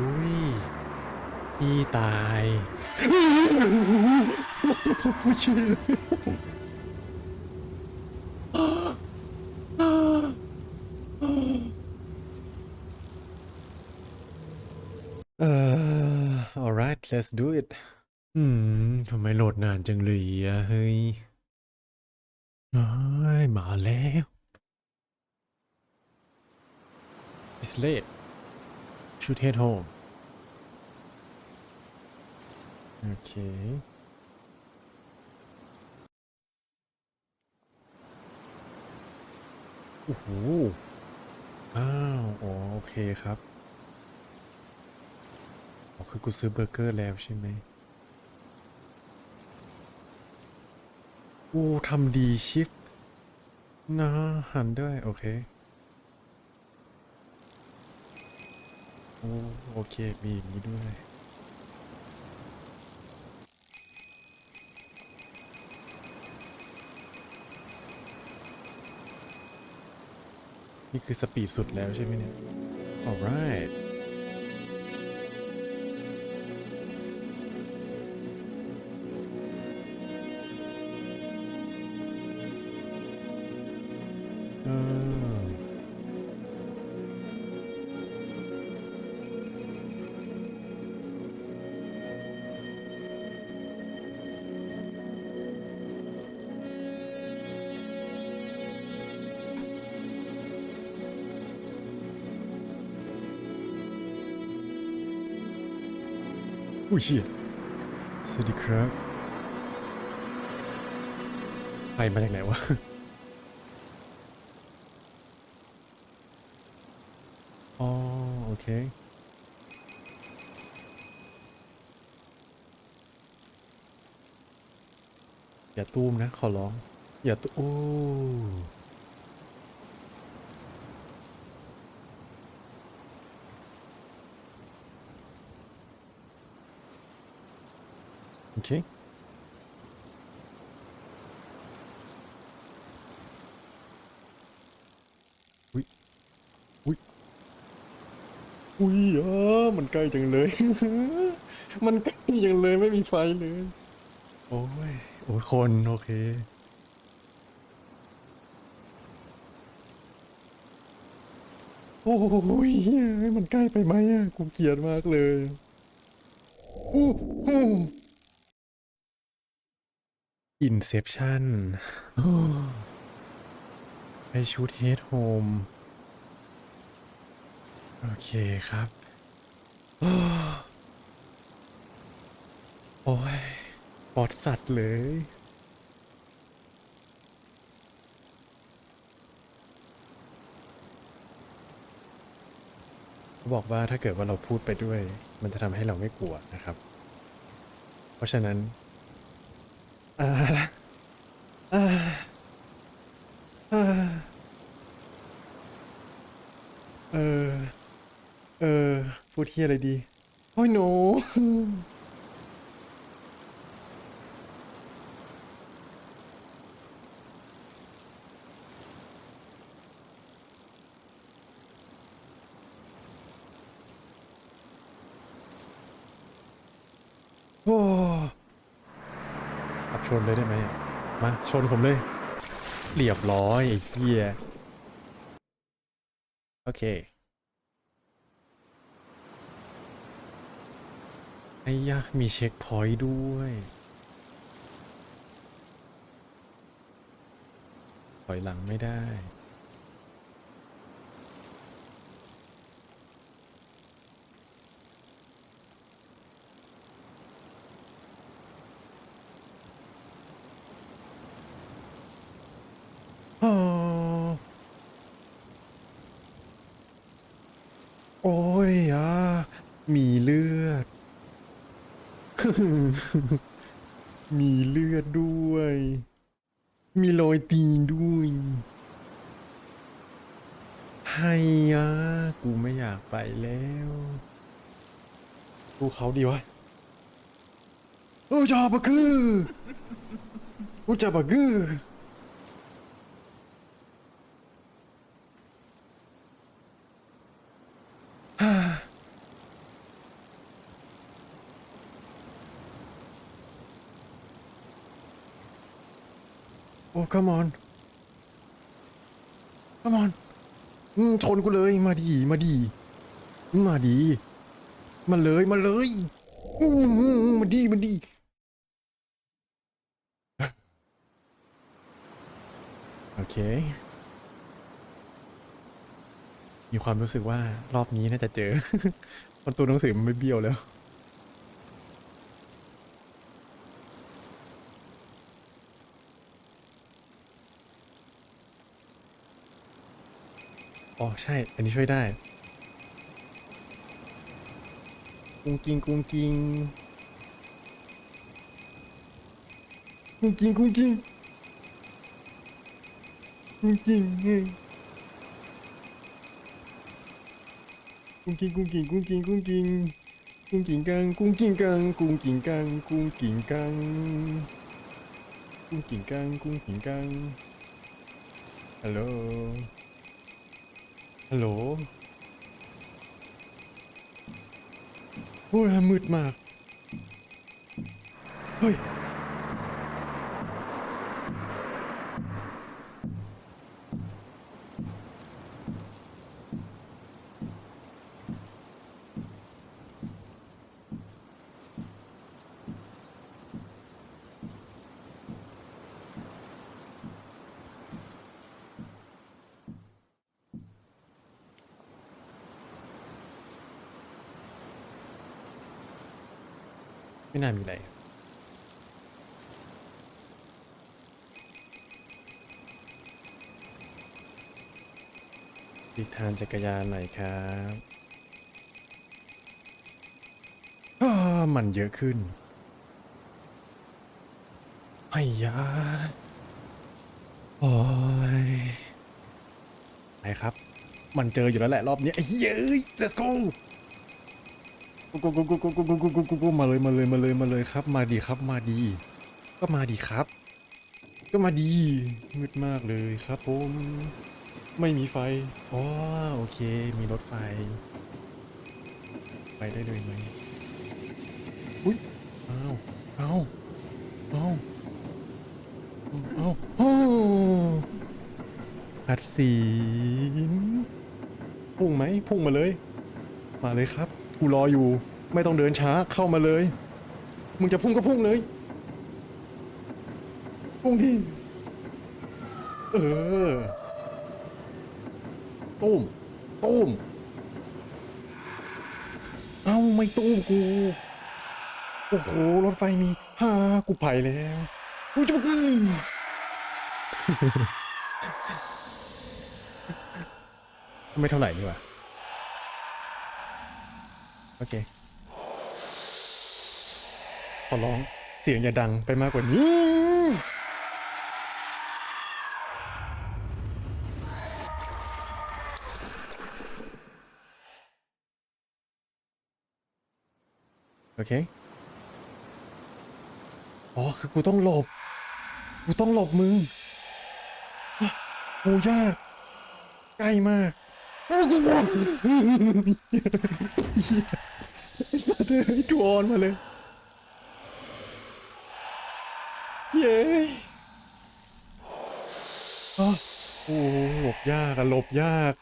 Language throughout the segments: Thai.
อุ้ยพี่ตายชื่อเอ่อ alright let's do it อืมทำไมโหลดนานจังเลยอะเฮ้ยน้ายมาแล้ว It's late should head home โอเคโอ้โหอ้าวอ๋อโอเคครับอ๋อคือกูซื้อเบอร์เกอร์แล้วใช่ไหมโอ้ทำดีชิฟนะหันด้วย โอเค โอ้โอเค มีอย่างนี้ด้วย นี่คือสปีดสุดแล้วใช่ไหมเนี่ย alright อุ้ยเชี่ยสวัสดีครับไปมาจากไหนวะอ๋อโอเคอย่าตูมนะ ขอร้อง อย่าตูโอ้ โอเคอุ้ยอุ้ยอุ้ยเออมันใกล้จังเลยมันใกล้จังเลยไม่มีไฟเลยโอ้ยโอ้ยคนโอเคโอ้ยเฮ้ยมันใกล้ไปไหมอะ กูเกลียดมากเลยอู้ อินเซปชั่นไปชุดเฮดโฮมโอเคครับ โอ้ย ปอดสัตว์เลย บอกว่าถ้าเกิดว่าเราพูดไปด้วย มันจะทำให้เราไม่กลัวนะครับ เพราะฉะนั้น อ่าอ่าอ่าเออเออพูดที่อะไรดี โอ้ยหนู โอ้ขับ ชนเลยได้ไหมมาชนผมเลยเรียบร้อยไอ้เหี้ยโอเคไอ้ยะมีเช็คพอยต์ด้วยถอยหลังไม่ได้ โอ้ยอะมีเลือด มีเลือดด้วย มีรอยตีนด้วยให้อะกูไม่อยากไปแล้วกูเขาดีวะโอ้จาบะคือโอ้จาบะคือ come on come on อืมชนกูเลยมาดีมาดี มาดี มาเลยมาเลยอืมมาดีมาดีโอเค มีความรู้สึกว่ารอบนี้น่าจะเจอ ประตูหนังสือมันไม่เบี้ยวแล้ว อ๋อใช่ อันนี้ช่วยได้ กุ้งกิงกุ้งกิงกุ้งกิงกุ้งกิงกุ้งกิงเฮ้ยกุ้งกิงกุ้งกิงกุ้งกิงกุ้งกิงกุ้งกิงกังกุ้งกิงกังกุ้งกิงกังกุ้งกิงกังกุ้งกิงกังกุ้งกิงกังฮัลโหล ฮัลโหลโอ้ยมืดมาก เฮ้ย น่ามีอะไรอีกทางจักรยานหน่อยครับอ้ามันเยอะขึ้นไอ้ยาโอ้ยไปครับ มันเจออยู่แล้วแหละรอบนี้ไอ้เย้ย let's go กูกูกูกูกูกูกูกูกูกูกูมาเลยมาเลยมาเลยมาเลยครับ มาดีครับมาดี ก็มาดีครับ ก็มาดีมืดมากเลยครับผมไม่มีไฟอ๋อโอเค มีรถไฟ ไปได้เลยไหมอุ้ยอ้าวอ้าวอ้าวอ้าวอ้าวคัดสีพุ่งไหมพุ่งมาเลย มาเลยครับ กูรออยู่ ไม่ต้องเดินช้าเข้ามาเลย มึงจะพุ่งก็พุ่งเลย พุ่งดิเออตุ้มตุ้มเอ้าไม่ตุ้มกู โอ้โห รถไฟมีฮ่ากูไปแล้วกูจะมากินไม่เท่าไหร่นี่ว่า โอเค ขอร้องเสียงอย่าดังไปมากกว่านี้ โอเค อ๋อ คือกูต้องหลบ กูต้องหลบมึงอะโหยาก ใกล้มาก อ้าวกูบอกเดินจวนมาเลย เย้โอ้หลบยากอะหลบยาก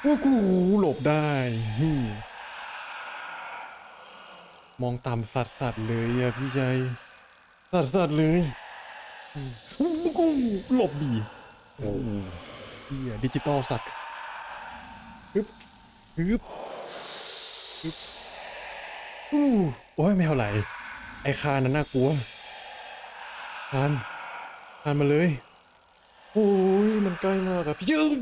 โอ้กูหลบได้มองต่ำสัดสัดๆเลยอะพี่ชัยสัดสัดๆเลยอืมกูหลบดีโอ้เฮียดิจิตอลสัตว์ ฮึบฮึบอู้โอ้ยไม่เท่าไหร่ไอ้คานั้นน่ากลัวทานทานมาเลยโอ้ยมันใกล้มากอะพี่จึง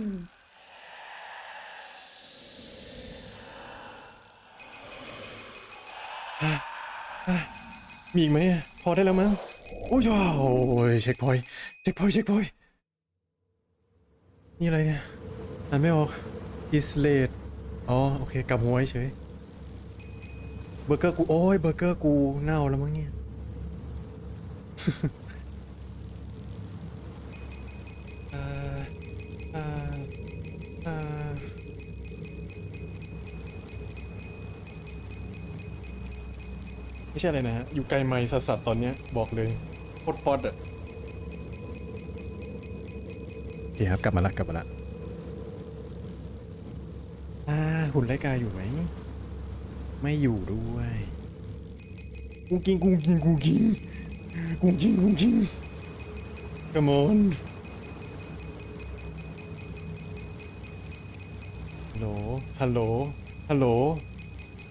อะอะมีอีกไหมพอได้แล้วมั้งโอ้ยโอ้ยเช็คพอยเช็คพอยเช็คพอยนี่อะไรเนี่ยอ่านไม่ออก is late อ๋อโอเคกลับหัวเฉยเบอร์เกอร์กูโอ้ยเบอร์เกอร์กูเน่าแล้วมั้งเนี่ยไม่ใช่อะไรนะฮะ อยู่ไกลไม่สัสๆตอนเนี้ยบอกเลยโคตรป๊อดอะเคครับกลับมาละกลับมาละ อ่าหุ่นไล่กาอยู่ไหม ไม่อยู่ด้วยกุ้งกิ้งกุ้งกิ้งกุ้งกิ้งกุ้งกิ้งกุ้งกิ้ง Come on ฮัลโหล ฮัลโหล ฮัลโหล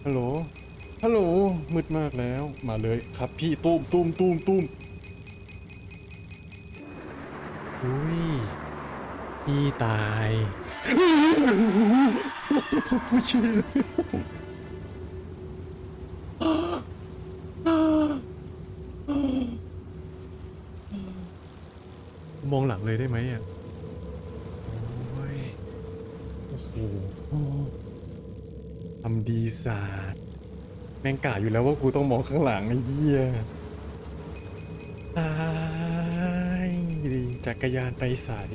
ฮัลโหล ฮัลโหล มืดมากแล้ว มาเลยครับพี่ตุ้มตุ้มตุ้มตุ้มอุ้ย พี่ตาย ไม่เชื่อมองหลังเลยได้ไหมอะโอ้ยโอ้โหทำดีศาสตร์แม่งกะอยู่แล้วว่ากูต้องมองข้างหลังไอ้เหี้ยตายดีจักรยานไปสาย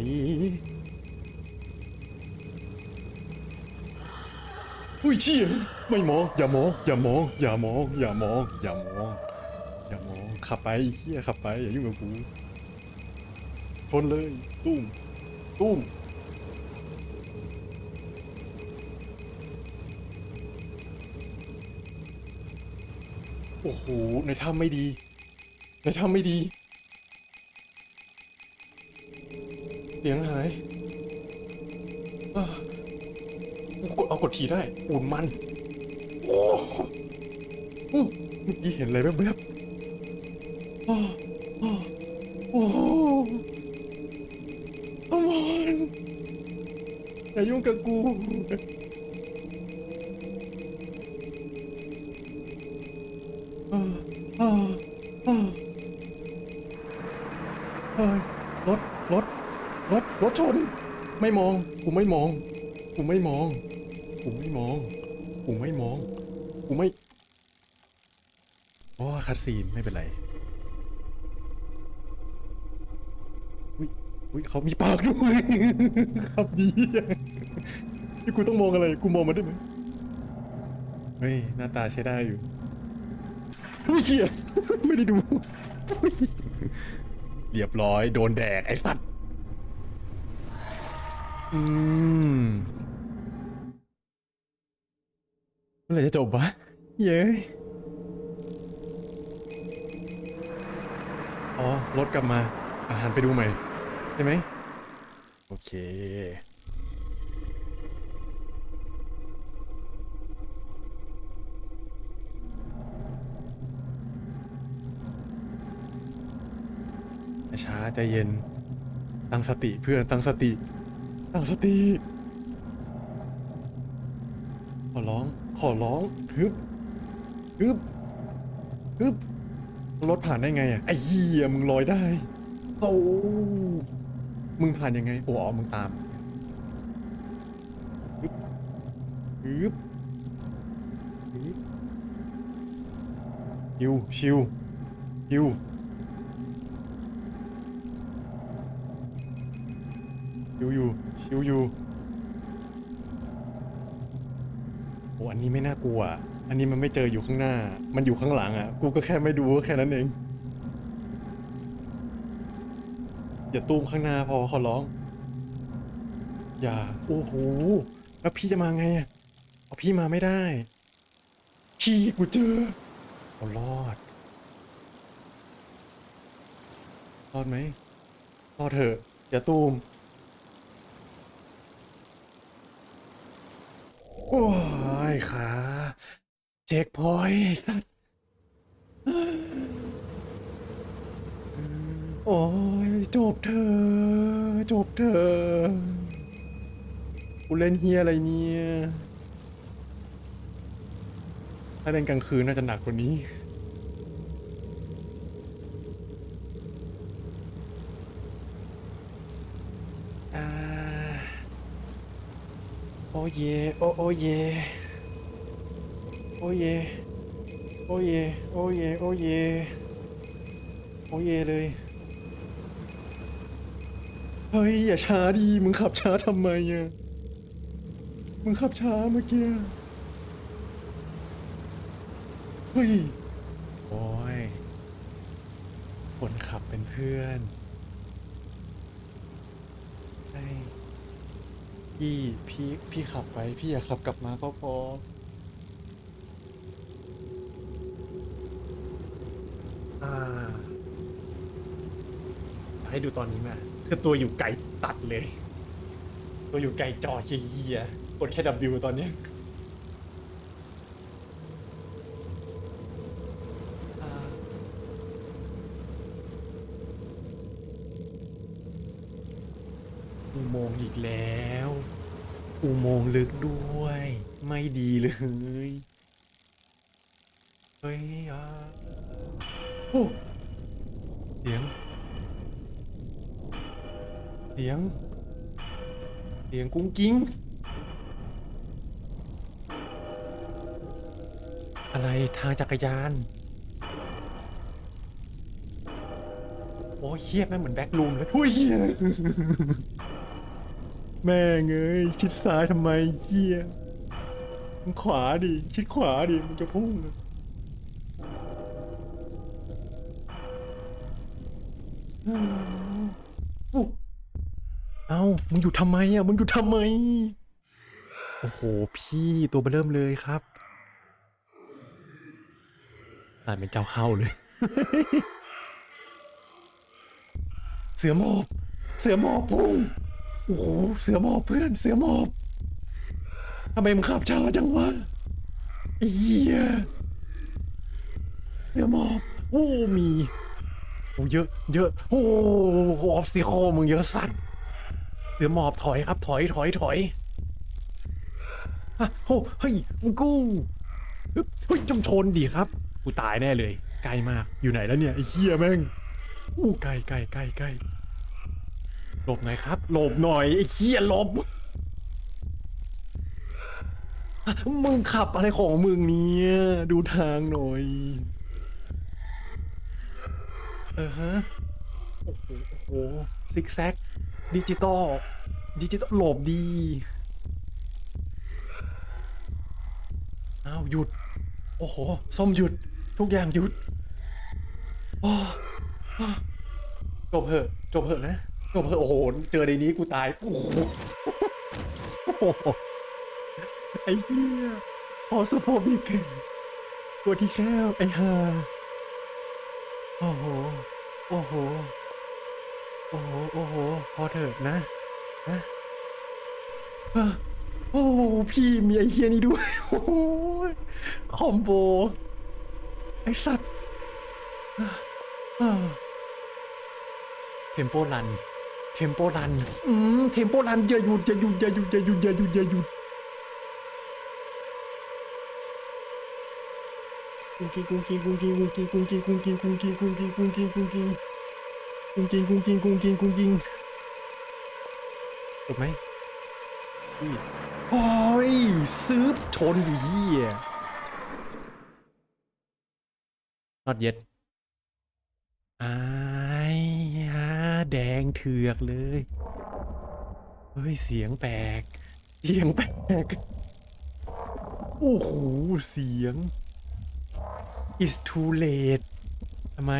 อุ้ยเชี่ยไม่มองอย่ามองอย่ามองอย่ามองอย่ามองอย่ามองอย่ามองขับไปเหี้ยขับไปอย่ายุ่งกับกูชนเลยตุ้มตุ้มโอ้โหในถ้ำไม่ดี ในถ้ำไม่ดีเสียงหาย กดเอากดทีได้ อุ่นมัน โอ้โหอู้เมื่อกี้เห็นอะไรแวบๆอ้ออ้อโอ้โหอมอนอย่ายุ่งกับกูอ่าอ่าอ่าเฮ้ยรถ รถ รถ รถชน ไม่มอง กูไม่มอง กูไม่มอง กูไม่มอง กูไม่มอง กูไม่ โอ้คัดซีนไม่เป็นไรวิวิเขามีปากด้วยครับดีนี่กูต้องมองอะไร กูมองมันได้ไหมเฮ้ย หน้าตาใช้ได้อยู่ไม่เชี่ยไม่ได้ดู เรียบร้อย โดนแดกไอ้สัตว์อืม มื่อไหร่จะจบวะเย้ยอ๋อรถกลับมา อาหารไปดูใหม่ใช่ไหมโอเคช้าใจเย็น ตั้งสติเพื่อนตั้งสติ ตั้งสติขอร้อง ขอร้องฮึบฮึบฮึบรถผ่านได้ไงอะไอ้เหี้ยมึงลอยได้โอ้มึงผ่านยังไงโอ้อ๋อมึงตามฮึบฮึบฮึบชิวชิวชิวชิวอยู่ชิวอยู่โอ้อันนี้ไม่น่ากลัว อันนี้มันไม่เจออยู่ข้างหน้า มันอยู่ข้างหลังอะ กูก็แค่ไม่ดูก็แค่นั้นเอง อย่าตูมข้างหน้าพอขอร้อง อย่า โอ้โห แล้วพี่จะมาไงอะเอาพี่มาไม่ได้ พี่กูเจอเอารอด รอดไหมรอดเถอะ อย่าตูมโอ้ ยขาเช็คพอยต์ไอ้สัตว์โอ้ยจบเธอะจบเธอะกูเล่นเฮียอะไรเนี่ย ถ้าเล่นกลางคืนน่าจะหนักกว่านี้อ่าโอ้เย โอ้โอ้เย โอ้เย โอ้เย โอ้เย โอ้เย โอ้เยเลย เฮ้ย อย่าช้าดีมึงขับช้าทำไมอะ มึงขับช้าเมื่อกี้ เฮ้ย โอ้ย คนขับเป็นเพื่อนใจพี่ พี่ พี่ขับไป พี่อย่าขับกลับมาก็พอ อ่า ให้ดูตอนนี้มาคือตัวอยู่ไกลตัดเลย ตัวอยู่ไกลจอเฮียๆกดแค่ W ตอนเนี้ยอ่าอุโมงค์อีกแล้ว อุโมงค์ลึกด้วย ไม่ดีเลย เฮ้ย สียง เสียงกุ้งกิ้ง อะไรทางจักรยาน โอ้ยเฮียแม่งเหมือนแบ็กลูมเลยโอ้ยเฮียแม่เอ้ยชิดซ้ายทำไมเฮียมึงขวาดิชิดขวาดิมึงจะพุ่งอะอืมอุ๊ยเอ้า มึงอยู่ทำไมอะ มึงอยู่ทำไม โอ้โห พี่ตัวเบอเริ่มเลยครับอ่านเป็นเจ้าเข้าเลย เสือหมอบ เสือหมอบพุ่ง โอ้โห เสือหมอบเพื่อน เสือหมอบทำไมมึงขับช้าจังวะไอ้เหี้ยเสือหมอบโอ้มีโอ้เยอะ เยอะ โอ้ออฟซิโคมึงเยอะสัตว์ สือหมอบถอยครับ ถอยถอยถอยอะโอ้เฮ้ยมึงกูฮึบเฮ้ยจำชนดีครับ กูตายแน่เลย ไกลมาก อยู่ไหนแล้วเนี่ยไอ้เหี้ยแม่งอู้ไกลไกลไกลไกลหลบหน่อยครับ หลบหน่อยไอ้เหี้ยหลบอะมึงขับอะไรของมึงเนี่ยดูทางหน่อย เออฮะ โอ้โหโอ้โหซิกแซก ดิจิตอลดิจิตอลหลบดี อ้าว หยุด โอ้โห ส้มหยุด ทุกอย่างหยุด โอ้จบเหอะ จบเหอะนะ จบเหอะ โอ้โห เจอในนี้กูตาย โอ้โหไอ้เหี้ยพอสโฟบิกตัวที่แคบไอ้ห่าโอ้โห โอ้โห โอ้โห โอ้โห พอเถอะนะนะโอ้โห พี่มีไอเฮียนี่ด้วย โอ้โห คอมโบ ไอสัตว์เทมโปรัน เทมโปรัน อืม เทมโปรันอย่าหยุดอย่าหยุดอย่าหยุดอย่าหยุดอย่าหยุดอย่าหยุดกุ้งกิ้งกุ้งกิ้งกุ้งกิ้งกุ้งกิ้งกุ้งกิ้งกุ้งกิ้งกุ้งกิ้งกุ้งกิ้งกุ้งกิ้ง กุ้งกิงกุ้งกิงกุ้งกิงกุ้งกิงกุ้งกิ้งจบไหมโอ้ยซื้อชนดีเหี้ย not yet อ้ายฮะแดงเถือกเลย เฮ้ย เสียงแปลก เสียงแปลก โอ้โห เสียง is too late ทำไม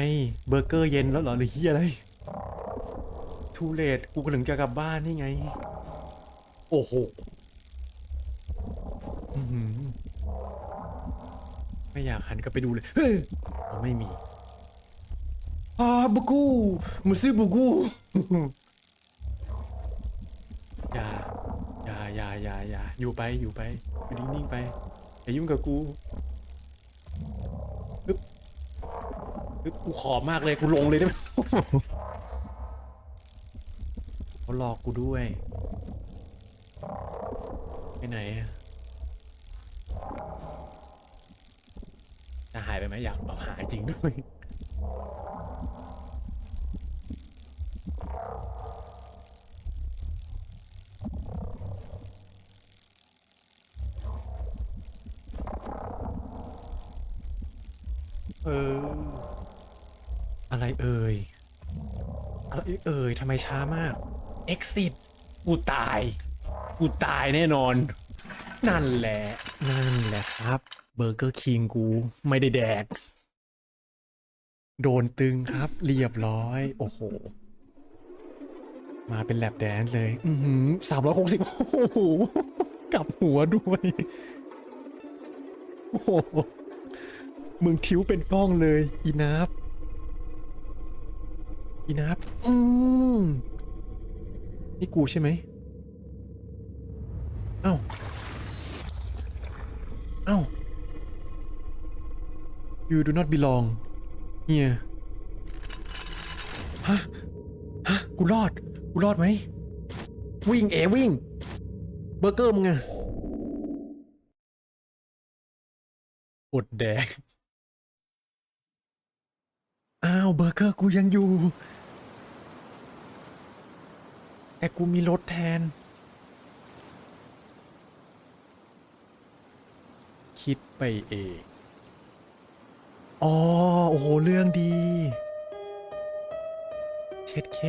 เบอร์เกอร์เย็นแล้วเหรอหรือเฮียอะไร too late กูกำลังจะกลับบ้านนี่ไง โอ้โหอื้อหือไม่อยากหันกลับไปดูเลยเฮ้ยอ๋อไม่มีอ่าบุกูมุซิบุกูอย่าอย่าอย่าอย่าอย่าอยู่ไปอยู่ไปอยู่นิ่งๆไปอย่ายุ่งกับกูปึ๊บปึ๊บ กูขอบมากเลยกูลงเลยได้ไหมเขาหลอกกูด้วยไปไหนจะหายไปไหมอยากเอาหายจริงด้วย เออ อะไรเอ่ย อะไรเอ่ยทำ ไมช้ามาก exit กูตาย กูตายแน่นอน นั่นแหละ นั่นแหละครับ เบอร์เกอร์คิงกูไม่ได้แดก โดนตึงครับ เรียบร้อย โอ้โห มาเป็นแลบแดนซ์เลย อือหือสามร้อยหกสิบโอ้โหกลับหัวด้วย โอ้โหมึงทิ้วเป็นกล้องเลย อีนับ อีนับอืมนี่กูใช่ไหมเอ้า เอ้า you do not belong here ฮะ ฮะ กูรอด กูรอดไหม วิ่งเอวิ่ง เบอร์เกอร์มึงอะอดแดก อ้าวเบอร์เกอร์กูยังอยู่ แต่กูมีรถแทน คิดไปเองอ๋อ โอ้โห เรื่องดี เช็ดเค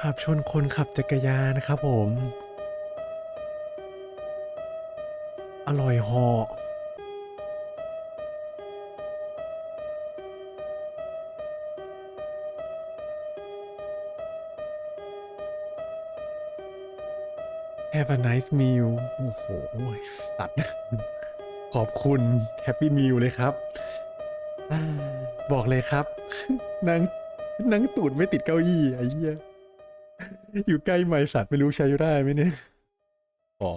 ขับชนคนขับจักรยานนะครับผม อร่อยเหอ Have a nice meal โอ้โหสัตว์ขอบคุณ Happy Meal เลยครับ บอกเลยครับ นั่งนั่งตูดไม่ติดเก้าอี้ไอ้เหี้ย อยู่ใกล้ไม้สัตว์ไม่รู้ใช้ได้ไหมเนี่ยอ๋อ